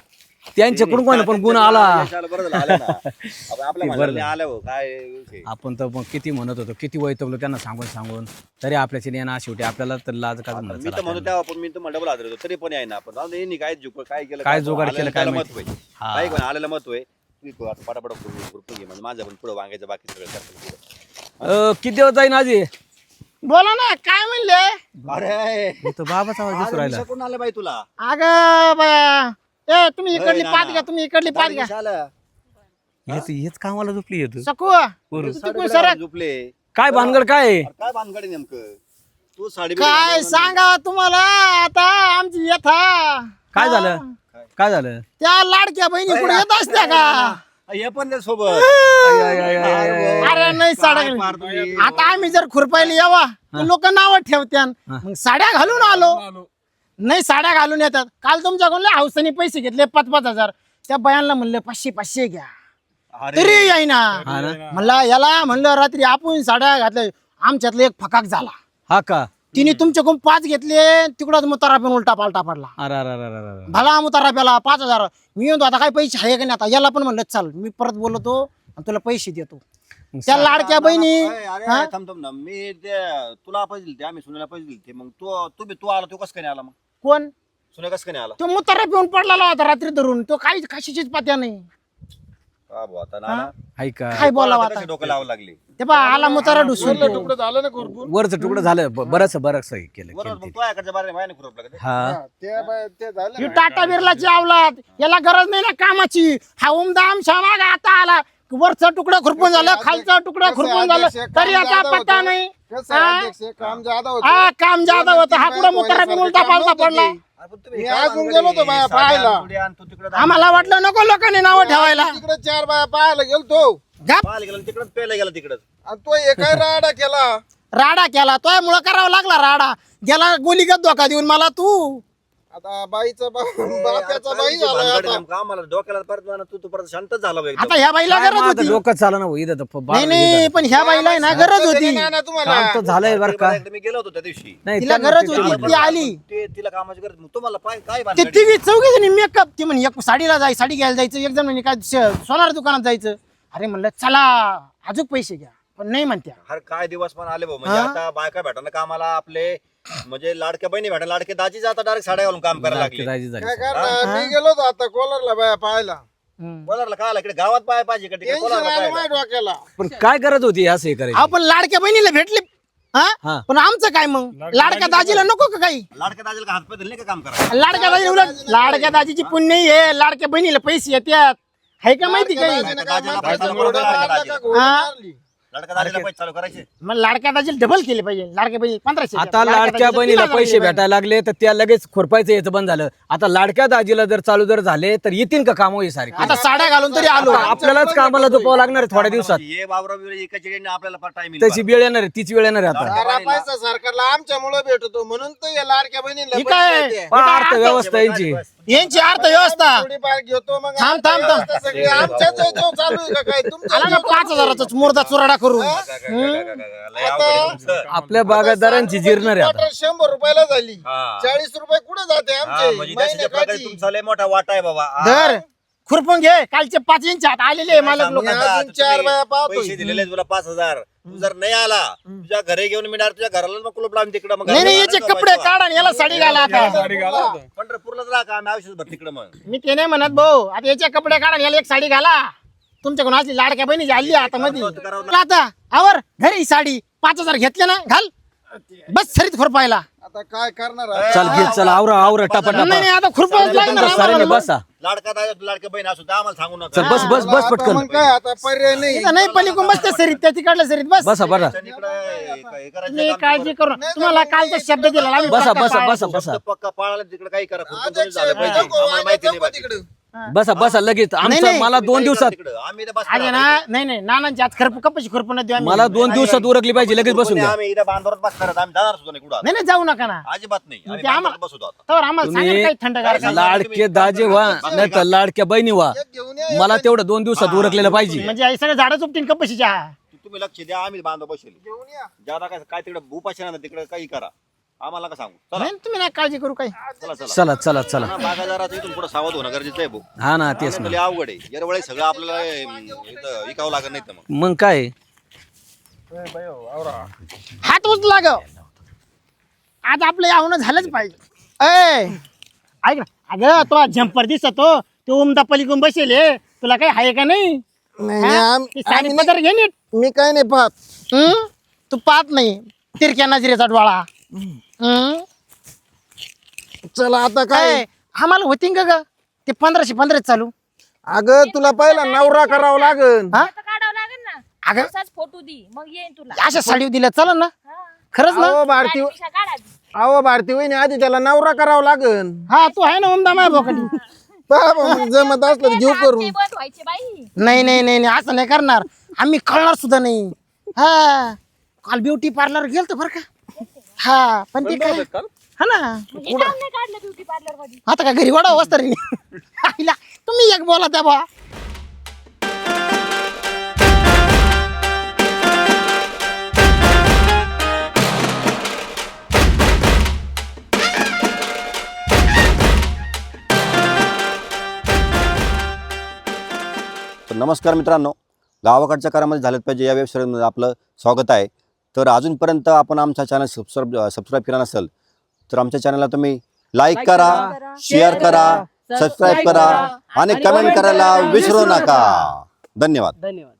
[SPEAKER 1] त्यांच्याकडून कोण पण गुण आला.
[SPEAKER 3] यश आलं बरं झालं आलं ना. आपण आपल्या म्हणलं आलं हो काय विषय.
[SPEAKER 1] आपण तर मग किती म्हणत होतो किती वैतवलो त्यांना सांगून सांगून. तरी आपल्याची नेना शेवटी आपल्याला तर लाज काय म्हणत
[SPEAKER 3] मी तर म्हणतो तेव्हा पण मी तर डबल हाजर होतो तरी पण आहे ना आपण. जाऊ दे, यांनी काय जुक काय केलं
[SPEAKER 1] काय जुगाड केलं काय
[SPEAKER 3] मत
[SPEAKER 1] माहिती.
[SPEAKER 3] आहे
[SPEAKER 1] हा.
[SPEAKER 3] काय पण आलेलं मत आहे तुम्ही आता पटापट ग्रुप घे म्हणजे माझं पण पुढं वांगायचं बाकी सगळं करतो. पुढं.
[SPEAKER 1] अं, किती दिवस जाईन आजी
[SPEAKER 8] बोला ना काय म्हणले?
[SPEAKER 3] अरे
[SPEAKER 1] तर बाबाचा आवाज दिसू राहिला.
[SPEAKER 3] कोण आलं बाई तुला?
[SPEAKER 8] अग बया ए तुम्ही इकडली
[SPEAKER 3] ना,
[SPEAKER 8] पाच
[SPEAKER 3] ना.
[SPEAKER 8] घ्या तुम्ही इकडली पाच घ्या.
[SPEAKER 1] हेच हेच कामाला झोपली येत
[SPEAKER 8] सकू
[SPEAKER 1] पोरं.
[SPEAKER 8] तिकडून सरक.
[SPEAKER 3] झोपले.
[SPEAKER 1] काय भानगड काय? आहे?
[SPEAKER 3] काय भानगडी नेमकं? तू साडी
[SPEAKER 8] काय सांगा तुम्हाला आता आमची यथा
[SPEAKER 1] काय झालं? काय झालं?
[SPEAKER 8] त्या लाडक्या बहिणी पुढे येत असत्या का?
[SPEAKER 3] हे पण दे सोबत.
[SPEAKER 8] अरे नाही साड्या
[SPEAKER 3] मार तुम्ही.
[SPEAKER 8] आता आम्ही जर खुरपायला यावा लोक नाव ठेवत्यान. मग साड्या घालून आलो. नाही साड्या घालून येतात. काल तुमच्याकडून लय हौसाने पैसे घेतले पाच पाच हजार. त्या बयांना म्हणलं पाचशे पाचशे घ्या.
[SPEAKER 3] अरे,
[SPEAKER 8] तरी येईना.
[SPEAKER 1] हा ना.
[SPEAKER 8] म्हणलं याला म्हणलं रात्री आपण साड्या घातल्या आमच्यातलं एक फकाक झाला.
[SPEAKER 1] हा का?
[SPEAKER 8] तिने तुमच्याकडून पाच घेतले तिकडच मुतारा पण उलटा पालटा पडला.
[SPEAKER 1] अरे अरे अरे अरे अरे.
[SPEAKER 8] भला मुतारा प्याला पाच हजार. मी म्हणतो आता काय पैसे आहे का नाही आता? याला पण म्हणलं चाल मी परत बोलतो आणि तुला पैसे देतो. त्या लाडक्या बहिणी
[SPEAKER 3] अरे, अरे, थांब थांब ना मी ते तुला पैसे दिले आम्ही सुनेला पैसे दिले मग तू तू बी तू आला तू कसं काय नाही आला मग?
[SPEAKER 8] कोण?
[SPEAKER 3] सुने कसं काय नाही आला?
[SPEAKER 8] तो मुतारा पिऊन पडलेला होता रात्री धरून. तो काही कशाचीच पात्या नाही.
[SPEAKER 3] का भाऊ आता नाना?
[SPEAKER 1] ऐका
[SPEAKER 8] काय बोलावं
[SPEAKER 3] आता
[SPEAKER 8] आता?
[SPEAKER 3] कशी डोकं लावावं लागली.
[SPEAKER 8] ते बा आला मुतारा
[SPEAKER 1] वरच तुकडं झालं ब- बरंच बरंच हे केलं
[SPEAKER 3] बरोबर
[SPEAKER 1] केलं
[SPEAKER 3] मग तू ऐकडच्या बारे माहिती खुरपला का ते?
[SPEAKER 1] हा.
[SPEAKER 8] ही टाटा बिर्लाची अवलाद याला गरज नाही ना कामाची. हा उमदाम शामाग आता आला. वरचा तुकडा खुरपून झालं खालचा तुकडा खुरपून झालं तरी आता पत्ता नाही. हा? हा काम जादा होतं. हा कुठं मुतारा पिऊन उलटा पालटा पडला?
[SPEAKER 3] अरे पण तुम्ही काय गेलो होतो तू तिकडे
[SPEAKER 8] आम्हाला वाटलं नको लोकांनी नाव ठेवायला.
[SPEAKER 7] तिकडे चार बाया पाहायला गेलतो.
[SPEAKER 8] गप.
[SPEAKER 3] पाहायला गेला तिकडं प्यायला गेला तिकडं.
[SPEAKER 7] आणि तो राडा केला.
[SPEAKER 8] राडा केला. तो मुळे करावा लागला राडा. गेला गोलीगत धोका देऊन मला तू.
[SPEAKER 7] आता बाईचा बा- बाप्याचा बाई झाला आता.
[SPEAKER 3] आम्हाला डोक्याला परत तू तू परत शांतच झाला बा एकदम.
[SPEAKER 8] आता ह्या बाईला गरज होती.
[SPEAKER 1] डोकं चाललं ना हो, इथं तर फ- बारा
[SPEAKER 8] नाही नाही पण ह्या बाईला आहे ना गरज होती.
[SPEAKER 7] ना ना तुम्हाला.
[SPEAKER 1] झालं. काम तर झालंय बरं का.
[SPEAKER 3] एकदा मी गेलो होतो त्या दिवशी.
[SPEAKER 1] नाही
[SPEAKER 8] तिला
[SPEAKER 1] त्यांना
[SPEAKER 8] गरज
[SPEAKER 1] ते-
[SPEAKER 8] होती
[SPEAKER 1] ते-
[SPEAKER 8] आली.
[SPEAKER 3] ते तिला कामाची गरज मग तुम्हाला पाय काय
[SPEAKER 8] ते
[SPEAKER 3] भानगड
[SPEAKER 8] तिघी चौघी जणी मेकअप ती म्हणे एक साडीला जाय साडी घ्यायला जायचं एक जण म्हणे काय श- सोनार दुकानात जायचं. अरे म्हणलं चला अजून पैसे घ्या. पण नाही म्हणत्या.
[SPEAKER 3] हर काय दिवस पण आले भाऊ म्हणजे आता बायका भेटाना कामाला आपले म्हणजे लाडक्या बहिणी भेटा लाडके दाजी जाता डायरेक्ट साड्या घालून काम करायला लागले.
[SPEAKER 1] राजी झाली
[SPEAKER 7] काय करणार? मी गेलो होतो आता कोलरला बाया पाहायला.
[SPEAKER 3] काय आला? इकडे गावात पाय पाहिजे का तिकडे?
[SPEAKER 7] टेन्शन
[SPEAKER 3] कोणाला
[SPEAKER 7] आलं
[SPEAKER 3] पाय
[SPEAKER 7] माझ्या डोक्याला.
[SPEAKER 1] पण काय गरज होती असं हे करायची?
[SPEAKER 8] आपण लाडक्या बहिणीला भेटले
[SPEAKER 1] हा.
[SPEAKER 8] हा. पण आमचं काय मग? लाडक्या दाजीला नको का काही?
[SPEAKER 3] लाडक्या दाजीला हात पाय धरले का काम करा
[SPEAKER 8] लाडक्या दाजी उलट लाडक्या दाजीची पुण्य आहे. लाडक्या बहिणीला पैसे येतात. आहे का माहिती काही
[SPEAKER 3] पैसा.
[SPEAKER 7] का घोडं
[SPEAKER 8] हा?
[SPEAKER 7] मारली?
[SPEAKER 3] लाडक्या दाजीला पैसे चालू करायचे.
[SPEAKER 8] मग लाडक्या दाजीला डबल केले पाहिजे. लाडक्या बहिणी पंधराशे
[SPEAKER 1] आता लाडक्या बहिणीला पैसे भेटायला लागले तर त्या लगेच खुरपायचं याचं बंद झालं. आता लाडक्या दाजीला जर चालू जर झाले तर येतील का काम हे सारखे
[SPEAKER 8] आता साड्या घालून तरी आलो.
[SPEAKER 1] आपल्यालाच कामाला झोपावं लागणार आहे थोड्या दिवसात.
[SPEAKER 3] हे बाबरा बिवरे एकाच्या वेळी आपल्याला टाइम
[SPEAKER 1] त्याची वेळ येणार आहे तीच वेळ येणार आहे आता.
[SPEAKER 7] सारा पैसा सरकारला आमच्यामुळे भेटतो म्हणून तर या लाडक्या बहिणीला
[SPEAKER 8] ही
[SPEAKER 7] पैसे
[SPEAKER 8] काय?
[SPEAKER 7] देते.
[SPEAKER 1] पहा अर्थव्यवस्था यांची
[SPEAKER 8] यांची अर्थव्यवस्था.
[SPEAKER 7] थोडीफार घेतो मग
[SPEAKER 8] थांब, थांब, थांब.
[SPEAKER 7] आमच्याच याच्यावर चालू आहे का काय? तुमच्या
[SPEAKER 8] आला ना पाच हजाराचा मुर्दा चुराडा करू.
[SPEAKER 1] आपल्या बागायतदारांची जिरणार आहे आता
[SPEAKER 7] शंभर रुपयाला झाली.
[SPEAKER 3] हा.
[SPEAKER 7] चाळीस रुपये कुठे जाते आमचे?
[SPEAKER 3] म्हणजे त्याच्या प्रकारे
[SPEAKER 7] महिन्याकाठी.
[SPEAKER 3] तुमचा लय मोठा वाटा आहे बाबा.
[SPEAKER 8] धर खुरपून घे. कालचे पाच इंच हात आलेले आहे मालक लोक
[SPEAKER 7] अजून
[SPEAKER 3] आता
[SPEAKER 7] चार
[SPEAKER 3] तुम्ही
[SPEAKER 7] बाया पाहतोय.
[SPEAKER 3] पैसे दिलेले तुला पाच हजार. तू जर नाही आला तुझ्या घरी घेऊन मी डायरेक्ट तुझ्या घराला मग कुलूप लावून तिकडं मग
[SPEAKER 8] नाही याचे कपडे. काढ आणि याला साडी घाला आता.
[SPEAKER 3] पंढरपूरलाच राहा का? आम्ही आयुष्यभर तिकडं मग.
[SPEAKER 8] मी ते नाही म्हणत भाऊ. आता याचे कपडे काढा आणि याला एक साडी घाला. तुमच्याकडून असली लाडक्या बहिणीची आली आता मध्ये. आता आवर घरी साडी पाच हजार घेतले ना घाल. बस सरीत खुरपायला
[SPEAKER 7] आता काय करणार आहे?
[SPEAKER 1] चल घे चल आवरा आवरा टापा
[SPEAKER 8] नाही नाही आता खुरपायला लागणार आम्हाला.
[SPEAKER 1] बसा.
[SPEAKER 3] लाडका दादा लाडका बहीण असू आम्हाला सांगू
[SPEAKER 1] चल
[SPEAKER 3] नका
[SPEAKER 1] बस बस बस
[SPEAKER 7] आता
[SPEAKER 1] पटकन.
[SPEAKER 7] मग काय आता पर्याय नाही.
[SPEAKER 8] इथं नाही पलीकडून बसते सरीत त्या तिकडल्या सरीत बस.
[SPEAKER 1] बसा
[SPEAKER 3] इकडे हे करायचं काम
[SPEAKER 8] काळजी करू नका. तुम्हाला कालचा शब्द दिला आम्ही
[SPEAKER 1] बसा
[SPEAKER 8] पक्का
[SPEAKER 1] बसा. बसा बसा.
[SPEAKER 3] शब्द पक्का पाळायला तिकडे काही करा झालं पाहिजे. आम्हाला माहिती नाही
[SPEAKER 7] वांग्याचं
[SPEAKER 3] बाकी.
[SPEAKER 7] तिकडं.
[SPEAKER 1] बसा बसा लगेच. आमचं
[SPEAKER 8] नाही.
[SPEAKER 1] मला दोन दिवसात
[SPEAKER 3] तिकडं. आम्ही इथं बसतो
[SPEAKER 8] अरे ना नाही नाही नानांची आज खरप कपाशी खुरपून देऊ आम्ही.
[SPEAKER 1] मला दोन दिवसात उरकली पाहिजे लगेच बसून द्या.
[SPEAKER 3] आम्ही इथं बांधावरच बसणार आहोत. आम्ही जाणार सुद्धा नाही कुठं
[SPEAKER 8] नाही नाही जाऊ नका ना.
[SPEAKER 3] अजिबात नाही. आम्ही
[SPEAKER 8] ते आम्हाला-
[SPEAKER 3] बांधावरच आता
[SPEAKER 8] तर आम्हाला सांगा काही थंडगार
[SPEAKER 3] तुम्ही-
[SPEAKER 1] लाडके दाजे व्हा नाही तर लाडक्या बहिणी व्हा. मला तेवढं दोन दिवसात उरकलेलं पाहिजे.
[SPEAKER 8] म्हणजे हे सगळं झाडं चुपटीन कपाशीच्या.
[SPEAKER 3] तुम्ही लक्ष द्या आम्ही बांधव बसेल. काय काय तिकडे भूपाशी ना तिकडे काही करा. आम्हाला का सांगू? चला.
[SPEAKER 8] नाही तुम्ही नाही काळजी करू काही.
[SPEAKER 3] चला चला.
[SPEAKER 1] चला चला चला
[SPEAKER 3] हा, बागायतदाराचं इथून पुढे सावध होणं गरजेचं आहे भाऊ
[SPEAKER 1] हा ना तेच ना.
[SPEAKER 3] अवघड आहे. यावेळी सगळं आपल्याला अं, इथं विकावं लागत नाही तर मग.
[SPEAKER 1] मग काय?
[SPEAKER 8] हात उचला ग आज आपलं यावणं झालंच पाहिजे. ए ऐक ना. अगं तो झंपर दिसतो तो उमदा पलीकडून बसेल हे. तुला काही आहे का नाही?
[SPEAKER 7] नाही
[SPEAKER 8] हा?
[SPEAKER 7] नाही, आम-
[SPEAKER 8] ती साडी
[SPEAKER 7] आम्ही
[SPEAKER 8] पदर घे नीट.
[SPEAKER 7] मी काय नाही पाहत.
[SPEAKER 8] हं? तू पाहत नाही. तिरक्या नजरेचा डोळा. हं?
[SPEAKER 7] चला आता काय?
[SPEAKER 8] काय आम्हाला होती का ग ते पंधराशे पंधरा चालू.
[SPEAKER 7] अगं तुला पहिला नवरा करावा लागन.
[SPEAKER 8] हा?
[SPEAKER 4] आता काढावं लागेल ना.
[SPEAKER 8] अगं?
[SPEAKER 4] असाच फोटो दे मग येईन तुला.
[SPEAKER 8] अशा साडी दिल्या चला ना.
[SPEAKER 4] हा.
[SPEAKER 8] खरंच ना?
[SPEAKER 7] अहो भारती
[SPEAKER 4] काढा आधी.
[SPEAKER 7] अहो भारती वहिनी आधी त्याला नवरा करावा लागन.
[SPEAKER 8] हा तू आहे ना उमदा माय भोकडी
[SPEAKER 7] पहा बा, मग जमत असलं तर घेऊ करून.
[SPEAKER 4] नाही बंद व्हायचे बाई.
[SPEAKER 8] नाही नाही नाही नाही, असं नाही करणार. आम्ही कळणार सुद्धा नाही. हा. काल ब्युटी पार्लर गेलतो बरं का? हा पण ते काय? हा ना.
[SPEAKER 4] काम नाही काढलं ब्युटी पार्लरमध्ये.
[SPEAKER 8] आता काय घरी वाढा वस्तर आईला तुम्ही एक बोला त्या बा.
[SPEAKER 3] तर नमस्कार मित्रांनो. गावाकडच्या कारामध्ये झालं पाहिजे या वेबसाईटमध्ये आपलं स्वागत आहे. तर अजूनपर्यंत आपण आमचा चॅनल सबस्क्राईब सबस्क्राईब केला नसेल तर आमच्या चॅनलला तुम्ही लाईक करा शेअर करा सबस्क्राईब करा आणि कमेंट करायला विसरू नका. धन्यवाद.
[SPEAKER 6] धन्यवाद.